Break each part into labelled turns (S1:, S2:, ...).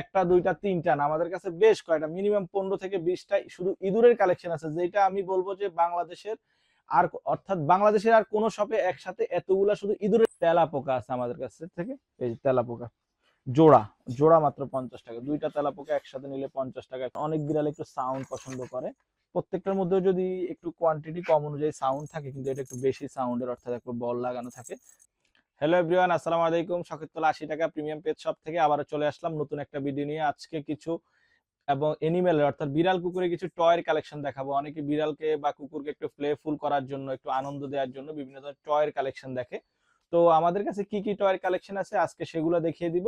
S1: একটা, দুইটা, তিনটা না, আমাদের কাছে বেশ কয়টা মিনিমাম পনেরো থেকে বিশটা শুধু ইঁদুরের কালেকশন আছে, যেটা আমি বলব যে বাংলাদেশের আর অর্থাৎ বাংলাদেশের আর কোন শপে একসাথে এতগুলা শুধু ইঁদুরের তেলা পোকা আছে আমাদের কাছে থেকে, এই তেলা পোকা জোড়া জোড়া মাত্র পঞ্চাশ টাকা, দুইটা তেলা পোকা একসাথে নিলে পঞ্চাশ টাকা, অনেক বিড়াল একটু সাউন্ড পছন্দ করে, প্রত্যেকটার মধ্যে যদি একটু কোয়ান্টিটি কম অনুযায়ী সাউন্ড থাকে, কিন্তু এটা একটু বেশি সাউন্ডের অর্থাৎ একটু বল লাগানো থাকে হ্যালো এভরিওয়ান আসসালামু আলাইকুম। শখিতুল্লাহ আশি টাকা প্রিমিয়াম পেজ শপ থেকে আবারও চলে আসলাম নতুন একটা ভিডিও নিয়ে। আজকে কিছু এবং এনিমেলের অর্থাৎ বিড়াল কুকুরের কিছু টয়ের কালেকশন দেখাবো। অনেকে বিড়ালকে বা কুকুরকে একটু প্লেফুল করার জন্য, একটু আনন্দ দেওয়ার জন্য বিভিন্ন ধরনের টয়ের কালেকশন দেখে। তো আমাদের কাছে কি কি টয়ের কালেকশন আছে আজকে সেগুলো দেখিয়ে দিব।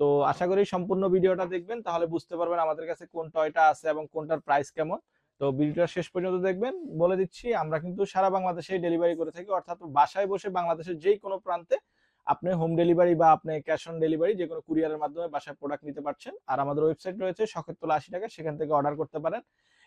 S1: তো আশা করি সম্পূর্ণ ভিডিওটা দেখবেন, তাহলে বুঝতে পারবেন আমাদের কাছে কোন টয়টা আছে এবং কোনটার প্রাইস কেমন। তো ভিডিওটা শেষ পর্যন্ত দেখবেন। বলে দিচ্ছি, আমরা কিন্তু সারা বাংলাদেশে ডেলিভারি করে থাকি। অর্থাৎ বাসায় বসে বাংলাদেশের যে কোনো প্রান্তে আপনি হোম ডেলিভারি বা আপনি ক্যাশ অন ডেলিভারি যে কোনো কুরিয়ারের মাধ্যমে বাসায় প্রোডাক্ট নিতে পারছেন। আর আমাদের ওয়েবসাইট রয়েছে শখের তোলা আশি টাকা, সেখান থেকে অর্ডার করতে পারেন।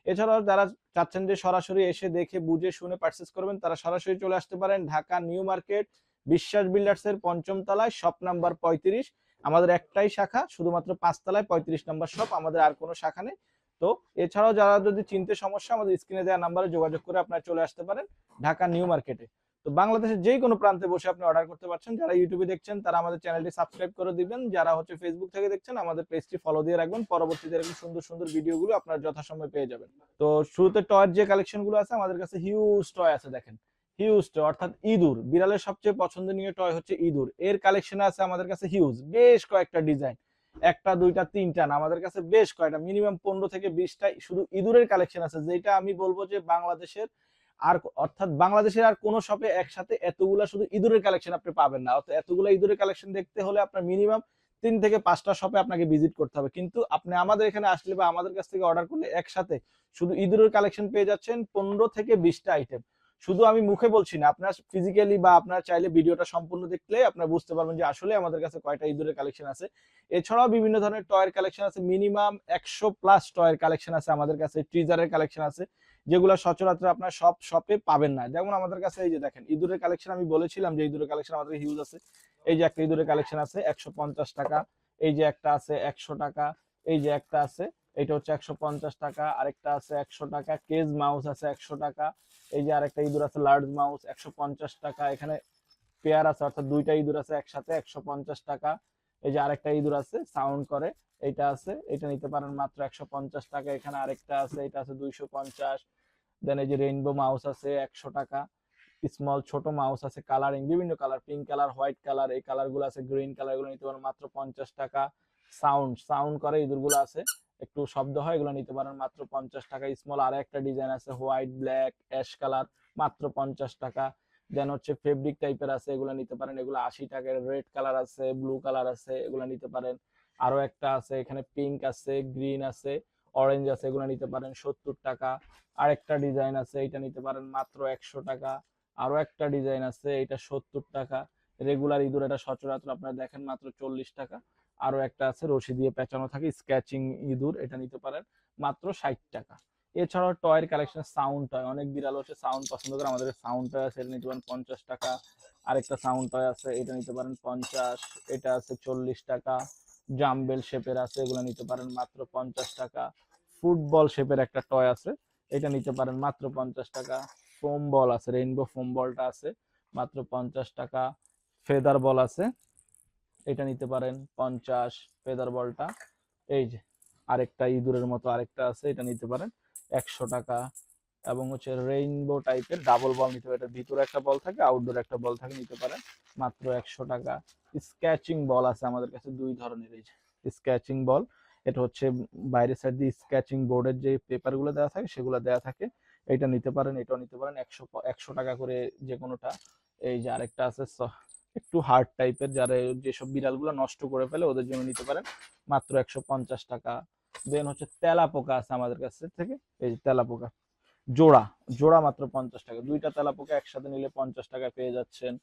S1: এছাড়াও যারা চাচ্ছেন যে সরাসরি এসে দেখে, বুঝে, শুনে পারচেস করবেন, তারা সরাসরি চলে আসতে পারেন Dhaka new market, Biswas builders এর পঞ্চম তলায় শপ নাম্বার পঁয়ত্রিশ। আমাদের একটাই শাখা, শুধুমাত্র পাঁচতলায় পঁয়ত্রিশ নাম্বার শপ আমাদের আর কোনো শাখা নেই। তো এছাড়াও যারা যদি চিনতে সমস্যা, আমাদের স্ক্রিনে দেওয়া নাম্বারে যোগাযোগ করে আপনারা চলে আসতে পারেন ঢাকা নিউ মার্কেটে। তো বাংলাদেশের যে কোনো প্রান্তে বসে আপনি অর্ডার করতে পারছেন। যারা ইউটিউবে দেখছেন, তারা আমাদের চ্যানেলটি সাবস্ক্রাইব করে দিবেন। যারা হচ্ছে ফেসবুক থেকে দেখছেন, আমাদের পেজটি ফলো দিয়ে রাখবেন। পরবর্তীতে এরকম সুন্দর সুন্দর ভিডিওগুলো আপনার যথাসময়ে পেয়ে যাবেন। তো শুরুতে টয়ের যে কালেকশনগুলো আছে, আমাদের কাছে হিউজ টয় আছে, দেখেন। হিউজ টয় অর্থাৎ ইঁদুর। বিড়ালের সবচেয়ে পছন্দনীয় টয় হচ্ছে ইঁদুর। এর কালেকশন আছে আমাদের কাছে হিউজ বেশ কয়েকটা ডিজাইন একটা, দুইটা, তিনটা না। আমাদের কাছে বেশ কয়টা মিনিমাম পনেরো থেকে বিশটা শুধু ইঁদুরের কালেকশন আছে, যেটা আমি বলব যে বাংলাদেশের আর অর্থাৎ বাংলাদেশের আর কোন শপে একসাথে এতগুলা শুধু ইঁদুরের কালেকশন আপনি পাবেন না। অর্থাৎ এতগুলা ইঁদুরের কালেকশন দেখতে হলে আপনার মিনিমাম তিন থেকে পাঁচটা শপে আপনাকে ভিজিট করতে হবে। কিন্তু আপনি আমাদের এখানে আসলে বা আমাদের কাছ থেকে অর্ডার করলে একসাথে শুধু ইঁদুরের কালেকশন পেয়ে যাচ্ছেন পনেরো থেকে বিশটা আইটেম শুধু আমি মুখে বলছি না, আপনার ফিজিক্যালি বা আপনার চাইলে ভিডিওটা সম্পূর্ণ দেখলে আপনার বুঝতে পারবেন যে আসলে আমাদের কাছে কয়টা ইঁদুরের কালেকশন আছে। এছাড়াও বিভিন্ন ধরনের টয়ের কালেকশন আছে মিনিমাম একশো প্লাস টয়ের কালেকশন আছে আমাদের কাছে ট্রিজারের কালেকশন আছে, যেগুলো সচরাচর আপনার সব শপে পাবেন না। যেমন আমাদের কাছে এই যে দেখেন, ইঁদুরের কালেকশন আমি বলেছিলাম যে ইঁদুরের কালেকশন আমাদের হিউজ আছে। এই যে একটা ইঁদুরের কালেকশন আছে, একশো পঞ্চাশ টাকা, এই যে একটা আছে একশো টাকা, এই যে একটা আছে, এটা হচ্ছে একশো পঞ্চাশ টাকা, আরেকটা আছে একশো টাকা কেজ মাউস আছে একশো টাকা এই যে আরেকটা ইঁদুর আছে লার্জ মাউস একশো পঞ্চাশ টাকা। এখানে পেয়ার আছে, অর্থাৎ দুইটা ইঁদুর আছে একসাথে, একশো পঞ্চাশ টাকা। এই যে আরেকটা ইঁদুর আছে সাউন্ড করে এইটা আছে, এটা নিতে পারেন মাত্র একশো পঞ্চাশ টাকা। এখানে আরেকটা আছে, এটা আছে দুইশো পঞ্চাশ। দেন এই যে রেইনবো মাউস আছে, একশো টাকা। স্মল ছোট মাউস আছে কালারিং বিভিন্ন colour pink colour white colour এই কালারগুলো আছে গ্রিন কালারগুলো নিতে পারেন মাত্র পঞ্চাশ টাকা। সাউন্ড সাউন্ড করে ইঁদুরগুলো আছে। একটু শব্দ হয়, এগুলো নিতে পারেন মাত্র পঞ্চাশ টাকা। স্মল আর একটা ডিজাইন আছে হোয়াইট ব্ল্যাক অ্যাশ কালার মাত্র পঞ্চাশ টাকা। দেন হচ্ছে ফেব্রিক টাইপের আছে, এগুলো নিতে পারেন। এগুলো আশি টাকার রেড কালার আছে ব্লু কালার আছে, এগুলো নিতে পারেন। আরও একটা আছে, এখানে পিঙ্ক আছে গ্রিন আছে অরেঞ্জ আছে, এগুলো নিতে পারেন সত্তর টাকা। আর একটা ডিজাইন আছে, এটা নিতে পারেন মাত্র একশো টাকা। আরও একটা ডিজাইন আছে, এটা সত্তর টাকা। রেগুলার ইঁদুর, এটা সচরাচর আপনারা দেখেন মাত্র চল্লিশ টাকা। আরও একটা আছে, রশি দিয়ে পেঁচানো থাকে স্ক্যাচিং ইঁদুর, এটা নিতে পারেন, মাত্র ষাট টাকা। এছাড়াও টয়ের কালেকশন সাউন্ড টয় অনেক বিড়াল হচ্ছে সাউন্ড পছন্দ করে, আমাদের সাউন্ড টয় আছে, এটা নিতে পারেন পঞ্চাশ টাকা। আরেকটা সাউন্ড টয় আছে, এটা নিতে পারেন পঞ্চাশ, এটা আছে চল্লিশ টাকা। জাম্বেল শেপের আছে, এগুলো নিতে পারেন মাত্র পঞ্চাশ টাকা। ফুটবল শেপের একটা টয় আছে, এটা নিতে পারেন মাত্র পঞ্চাশ টাকা। ফোম বল আছে রেইনবো ফোম বলটা আছে, মাত্র পঞ্চাশ টাকা। ফেদার বল আছে এটা নিতে পারেন পঞ্চাশ ফেদার বলটা। এই যে আরেকটা ইঁদুরের মতো আরেকটা আছে, এটা নিতে পারেন একশো টাকা। এবং হচ্ছে রেইনবো টাইপের ডাবল বল নিতে পারেন। ভিতরে একটা বল থাকে আউটডোর একটা বল থাকে, নিতে পারেন মাত্র একশো টাকা। স্ক্যাচিং বল আছে আমাদের কাছে, দুই ধরনের এই যে স্ক্যাচিং বল এটা হচ্ছে বাইরের সাইড দিয়ে স্ক্যাচিং বোর্ডের যে পেপারগুলো দেওয়া থাকে, সেগুলো দেওয়া থাকে। এটা নিতে পারেন, এটাও নিতে পারেন একশো একশো টাকা করে যে কোনোটা এই যে আরেকটা আছে একটু হার্ড টাইপের যারা যেসব বিড়ালগুলো নষ্ট করে ফেলে ওদের জন্য নিতে পারেন। মাত্র একশো পঞ্চাশ টাকা। দেন হচ্ছে তেলা পোকা আছে আমাদের কাছে থেকে। এই যে তেলা পোকা জোড়া। জোড়া মাত্র পঞ্চাশ টাকা। দুইটা তেলা পোকা একসাথে নিলে পঞ্চাশ টাকা পেয়ে যাচ্ছেন।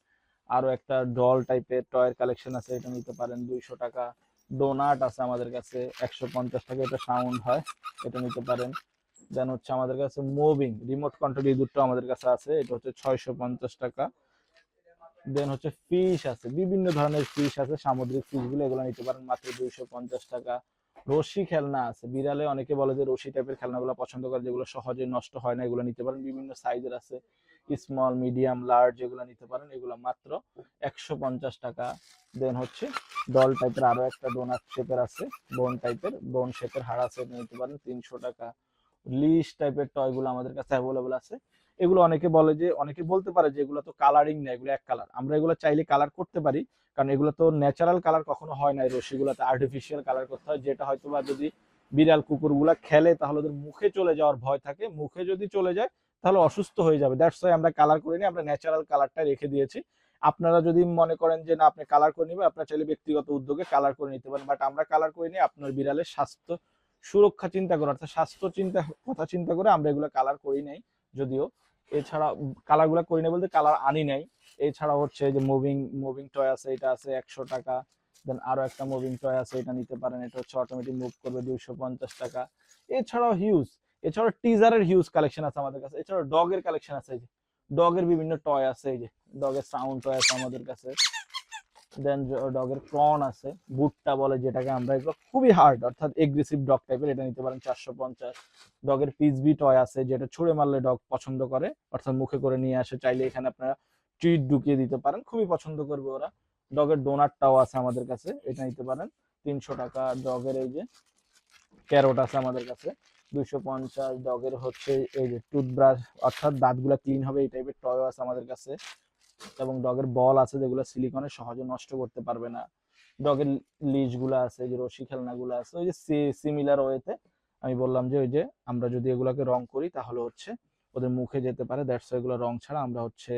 S1: আরও একটা ডল টাইপের টয়ের কালেকশন আছে, এটা নিতে পারেন দুইশো টাকা। ডোনাট আছে আমাদের কাছে, একশো পঞ্চাশ টাকা। এটা সাউন্ড হয়, এটা নিতে পারেন। দেন হচ্ছে আমাদের কাছে মুভিং রিমোট কন্ট্রোল ইঁদুরটা আমাদের কাছে আছে। এটা হচ্ছে ছয়শো পঞ্চাশ টাকা। দেন হচ্ছে ফিশ আছে, বিভিন্ন ধরনের ফিশ আছে, সামুদ্রিক ফিশগুলো, এগুলো নিতে পারেন মাত্র দুইশো পঞ্চাশ টাকা। রশি খেলনা আছে, বিড়ালে অনেকে বলে যে রশি টাইপের খেলনাগুলো পছন্দ করে, যেগুলো সহজে নষ্ট হয় না, এগুলো নিতে পারেন। বিভিন্ন সাইজের আছে স্মল মিডিয়াম লার্জ এগুলো নিতে পারেন, এগুলো মাত্র একশো পঞ্চাশ টাকা। দেন হচ্ছে ডল টাইপের আরও একটা ডোনাট শেপের আছে বোন টাইপের বোন শেপের হাড় আছে, নিতে পারেন তিনশো টাকা। লিস টাইপের টয়গুলো আমাদের কাছে অ্যাভেলেবল আছে এগুলো অনেকে বলে যে, অনেকে বলতে পারে যে, এগুলো তো কালারিং না, এগুলো এক কালার আমরা এগুলো চাইলে কালার করতে পারি, কারণ এগুলো তো ন্যাচারাল কালার কখনো হয় না রশিগুলোতে আর্টিফিশিয়াল কালার করতে হয়, যেটা হয়তো বা যদি বিড়াল কুকুরগুলা খেলে, তাহলে ওদের মুখে চলে যাওয়ার ভয় থাকে। মুখে যদি চলে যায়, তাহলে অসুস্থ হয়ে যাবে। দ্যাটস ওয়াই আমরা কালার করিনি আমরা ন্যাচারাল কালারটা রেখে দিয়েছি। আপনারা যদি মনে করেন যে, না, আপনি কালার করে নেবেন, আপনারা চাইলে ব্যক্তিগত উদ্যোগে কালার করে নিতে পারেন। বাট আমরা কালার করিনি আপনার বিড়ালের স্বাস্থ্য সুরক্ষা চিন্তা করে অর্থাৎ স্বাস্থ্য চিন্তা, কথা চিন্তা করে আমরা এগুলো কালার করি নাই। যদিও। এছাড়া কালারগুলা করি নাই বলতে কালার আনি নাই। এছাড়া হচ্ছে যে মুভিং মুভিং টয় আছে, এটা আছে একশো টাকা। দেন আরও একটা মুভিং টয় আছে, এটা নিতে পারেন। এটা হচ্ছে অটোমেটিক মুভ করবে দুইশো পঞ্চাশ টাকা। এছাড়াও হিউজ এছাড়াও টিজারের হিউজ কালেকশন আছে আমাদের কাছে। এছাড়াও ডগের কালেকশন আছে এই যে। ডগের বিভিন্ন টয় আছে এই যে। ডগের সাউন্ড টয় আছে আমাদের কাছে। দেন ডগের ক্রন আছে, বুটটা বলে যেটাকে আমরা এগুলো খুবই হার্ড অর্থাৎ এগ্রেসিভ ডগ টাইপের এটা নিতে পারেন চারশো পঞ্চাশ। ডগের পিসবি টয় আছে, যেটা ছুঁড়ে মারলে ডগ পছন্দ করে, অর্থাৎ মুখে করে নিয়ে আসে, চাইলে এখানে আপনারা ট্রিট ঢুকিয়ে দিতে পারেন, খুবই পছন্দ করবে ওরা। ডগের ডোনাটটাও আছে আমাদের কাছে, এটা নিতে পারেন, তিনশো টাকা। ডগের এই যে ক্যারোট আছে আমাদের কাছে, দুইশো পঞ্চাশ। ডগের হচ্ছে এই যে টুথব্রাশ অর্থাৎ দাঁতগুলা ক্লিন হবে, এই টাইপের টয়ও আছে আমাদের কাছে। এবং ডগের বল আছে যেগুলো সিলিকনে সহজে নষ্ট করতে পারবে না। ডগের লিজগুলা আছে যে রশি খেলনাগুলো আছে, ওই যে সিমিলার ওয়েতে আমি বললাম যে ওই যে আমরা যদি এগুলাকে রং করি তাহলে হচ্ছে ওদের মুখে যেতে পারে দ্যাটস এগুলো রং ছাড়া আমরা হচ্ছে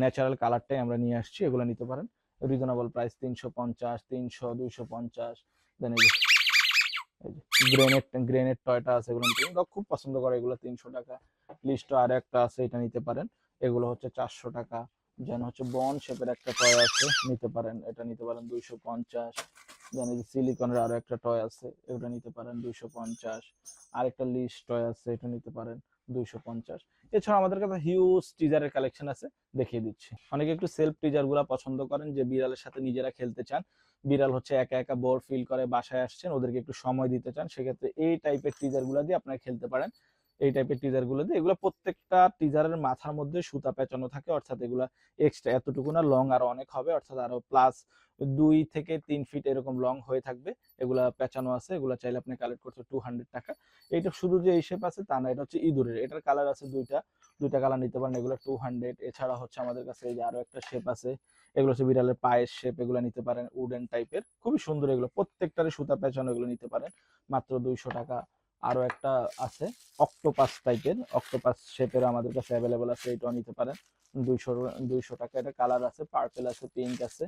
S1: ন্যাচারাল কালারটাই আমরা নিয়ে আসছি, এগুলো নিতে পারেন। রিজনেবল প্রাইস তিনশো পঞ্চাশ, তিনশো, দুইশো পঞ্চাশ দেন এই গ্রেনেড গ্রেনেড টয়টা আছে এগুলো। খুব পছন্দ করে এগুলো, তিনশো টাকা। লিস্ট আর একটা আছে, এটা নিতে পারেন। এগুলো হচ্ছে চারশো টাকা। যেন হচ্ছে বন শেপের একটা টয় আছে, নিতে পারেন। এটা নিতে পারেন দুইশো পঞ্চাশ। যেন যে সিলিকনের আরও একটা টয় আছে, এটা নিতে পারেন দুইশো পঞ্চাশ। আরেকটা লিস্ট টয় আছে, এটা নিতে পারেন দুইশো পঞ্চাশ। এছাড়া আমাদের কাছে হিউজ টিজারের কালেকশন আছে, দেখিয়ে দিচ্ছি। অনেকে একটু সেলফ টিজারগুলা পছন্দ করেন, যে বিড়ালের সাথে নিজেরা খেলতে চান। বিড়াল হচ্ছে একা একা বোর ফিল করে বাসায় আসছেন, ওদেরকে একটু সময় দিতে চান, সেক্ষেত্রে এই টাইপের টিজারগুলা দিয়ে আপনারা খেলতে পারেন। এই টাইপের টিজারগুলো দিয়ে। এগুলো প্রত্যেকটা টিজারের মাথার মধ্যে সুতা পেঁচানো থাকে, অর্থাৎ এগুলা এক্সট্রা এতটুকু না লং আরও অনেক হবে, অর্থাৎ আরও প্লাস দুই থেকে তিন ফিট এরকম লং হয়ে থাকবে। এগুলা পেঁচানো আছে, এগুলা চাইলে আপনি কালেক্ট করতে টু হান্ড্রেড টাকা। এইটা শুধু যে এই শেপ আছে তা না, এটা হচ্ছে ইঁদুরের। এটার কালার আছে দুইটা দুইটা কালার নিতে পারেন। এগুলো টু হান্ড্রেড এছাড়া হচ্ছে আমাদের কাছে এই যে আরও একটা শেপ আছে, এগুলো হচ্ছে বিড়ালের পায়ের শেপ এগুলো নিতে পারেন উডেন টাইপের খুবই সুন্দর এগুলো, প্রত্যেকটারই সুতা পেঁচানো এগুলো নিতে পারেন, মাত্র দুইশো টাকা। আরও একটা আছে অক্টোপাস টাইপের অক্টোপাস শেপের আমাদের কাছে অ্যাভেলেবল আছে, এটাও নিতে পারেন। দুইশো দুইশো টাকা এটা কালার আছে পার্পেল আছে পিঙ্ক আছে।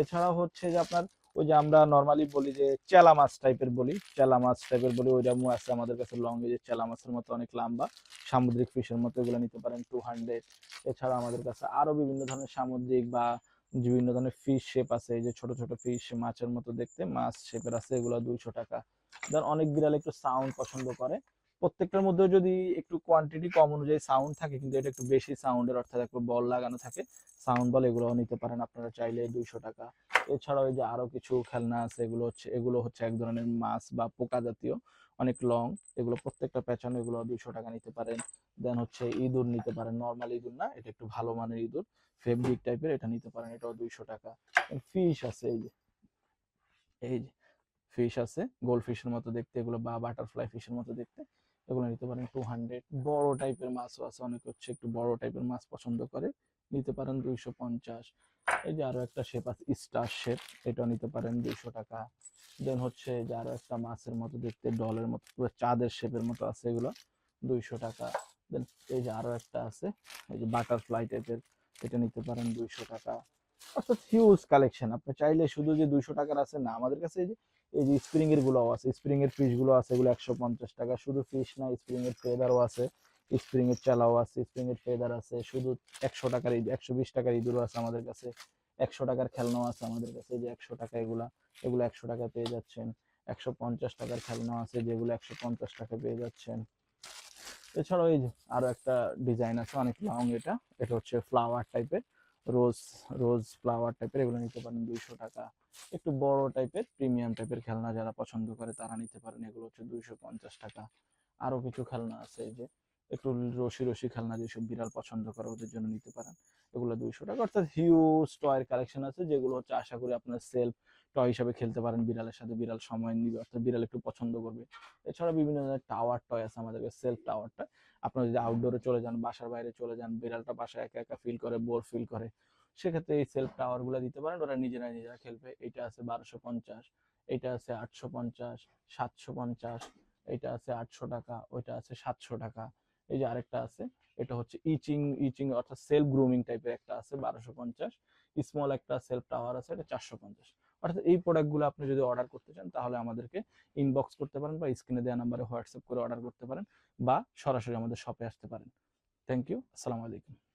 S1: এছাড়াও হচ্ছে যে আপনার ওই যে আমরা নর্মালি বলি যে চেলা মাছ টাইপের বলি চেলা মাছ টাইপের বলি ওইরকম আছে আমাদের কাছে লং যে চেলা মাছের মতো অনেক লম্বা। সামুদ্রিক ফিশের মতো এগুলো নিতে পারেন টু হান্ড্রেড এছাড়া আমাদের কাছে আরও বিভিন্ন ধরনের সামুদ্রিক বা বিভিন্ন ধরনের ফিশ শেপ আছে, এই যে ছোট ছোট ফিশ মাছের মতো দেখতে, মাছ শেপের আছে, এগুলো দুইশো টাকা। দেন অনেক বিড়াল একটু সাউন্ড পছন্দ করে। প্রত্যেকটার মধ্যে যদি একটু কোয়ান্টিটি কম অনুযায়ী সাউন্ড থাকে, কিন্তু এটা একটু বেশি সাউন্ডের অর্থাৎ একটু বল লাগানো থাকে সাউন্ড বল এগুলো নিতে পারেন আপনারা চাইলে দুইশো টাকা। এছাড়াও এই যে আরও কিছু খেলনা আছে, এগুলো হচ্ছে এগুলো হচ্ছে এক ধরনের মাছ বা পোকা জাতীয়, অনেক লং এগুলো প্রত্যেকটা পেছনে এগুলো দুইশো টাকা নিতে পারেন। দেন হচ্ছে ইঁদুর নিতে পারেন নর্মাল ইঁদুর না, এটা একটু ভালো মানের ইঁদুর ফেব্রিক টাইপের এটা নিতে পারেন, এটাও দুইশো টাকা। ফিশ আছে এই যে এই যে ফিশ আছে গোল্ড ফিশের মতো দেখতে, এগুলো বা বাটারফ্লাই ফিশের মতো দেখতে, এগুলো নিতে পারেন টু হান্ড্রেড বড় টাইপের মাছও আছে, অনেকে হচ্ছে একটু বড় টাইপের মাছ পছন্দ করে, নিতে পারেন দুইশো পঞ্চাশ। এই যে আরও একটা শেপ আছে স্টার শেপ এটা নিতে পারেন দুইশো টাকা। দেন হচ্ছে যে আরও একটা মাছের মতো দেখতে ডলের মতো চাঁদের শেপের মতো আছে এগুলো, দুইশো টাকা। দেন এই যে আরও একটা আছে, এই যে বাটারফ্লাই টাইপের এটা নিতে পারেন দুইশো টাকা। অর্থাৎ হিউজ কালেকশন আপনি চাইলে শুধু যে দুইশো টাকার আছে না, আমাদের কাছে এই যে এই যে স্প্রিং এরগুলো আছে স্প্রিং এর ফিশগুলো আছে, এগুলো একশো পঞ্চাশ টাকা। শুধু ফিশ না স্প্রিং এর ফেদারও আছে স্প্রিং এর চালাও আছে স্প্রিং এর ফেদার আছে, শুধু একশো টাকার একশো বিশ টাকার ইঁদুরও আছে আমাদের কাছে, একশো টাকার খেলনাও আছে আমাদের কাছে যে একশো টাকা এগুলা, এগুলো একশো টাকা পেয়ে যাচ্ছেন। একশো পঞ্চাশ টাকার খেলনা আছে, যেগুলো একশো পঞ্চাশ টাকা পেয়ে যাচ্ছেন। এছাড়াও এই আরও একটা ডিজাইন আছে, অনেক লং এটা এটা হচ্ছে ফ্লাওয়ার টাইপের রোজ রোজ ফ্লাওয়ার টাইপের এগুলো নিতে পারেন দুইশো টাকা। একটু বড় টাইপের প্রিমিয়াম টাইপের খেলনা যারা পছন্দ করে তারা নিতে পারেন। এগুলো হচ্ছে দুইশো পঞ্চাশ টাকা। আরও কিছু খেলনা আছে এই যে একটু রশি রশি খেলনা যেসব বিড়াল পছন্দ করে ওদের জন্য নিতে পারেন। এগুলো দুইশো টাকা। অর্থাৎ হিউজ টয়ের কালেকশন আছে, যেগুলো হচ্ছে আশা করি আপনার সেলফ টয় হিসাবে খেলতে পারেন বিড়ালের সাথে। বিড়াল সময় নিবে, অর্থাৎ বিড়াল একটু পছন্দ করবে। এছাড়া বিভিন্ন ধরনের টাওয়ার টয় আছে আমাদের সেলফ টাওয়ারটা আপনারা যদি আউটডোরে চলে যান, বাসার বাইরে চলে যান, বিড়ালটা বাসায় একা একা ফিল করে বোর ফিল করে, সেক্ষেত্রে এই সেলফ টাওয়ারগুলো দিতে পারেন। ওরা নিজেরা নিজেরা খেলবে। এটা আছে বারোশো পঞ্চাশ, এটা আছে আটশো পঞ্চাশ, সাতশো পঞ্চাশ, এটা আছে আটশো টাকা, ওইটা আছে সাতশো টাকা। এই যে আরেকটা আছে, এটা হচ্ছে ইচিং ইচিং অর্থাৎ সেলফ গ্রুমিং টাইপের একটা আছে, বারোশো পঞ্চাশ। স্মল একটা সেলফ টাওয়ার আছে, এটা চারশো পঞ্চাশ। অর্থাৎ এই প্রোডাক্টগুলো আপনি যদি অর্ডার করতে চান, তাহলে আমাদেরকে ইনবক্স করতে পারেন বা স্ক্রিনে দেওয়া নাম্বারে হোয়াটসঅ্যাপ করে অর্ডার করতে পারেন বা সরাসরি আমাদের শপে আসতে পারেন। থ্যাংক ইউ আসসালামু আলাইকুম।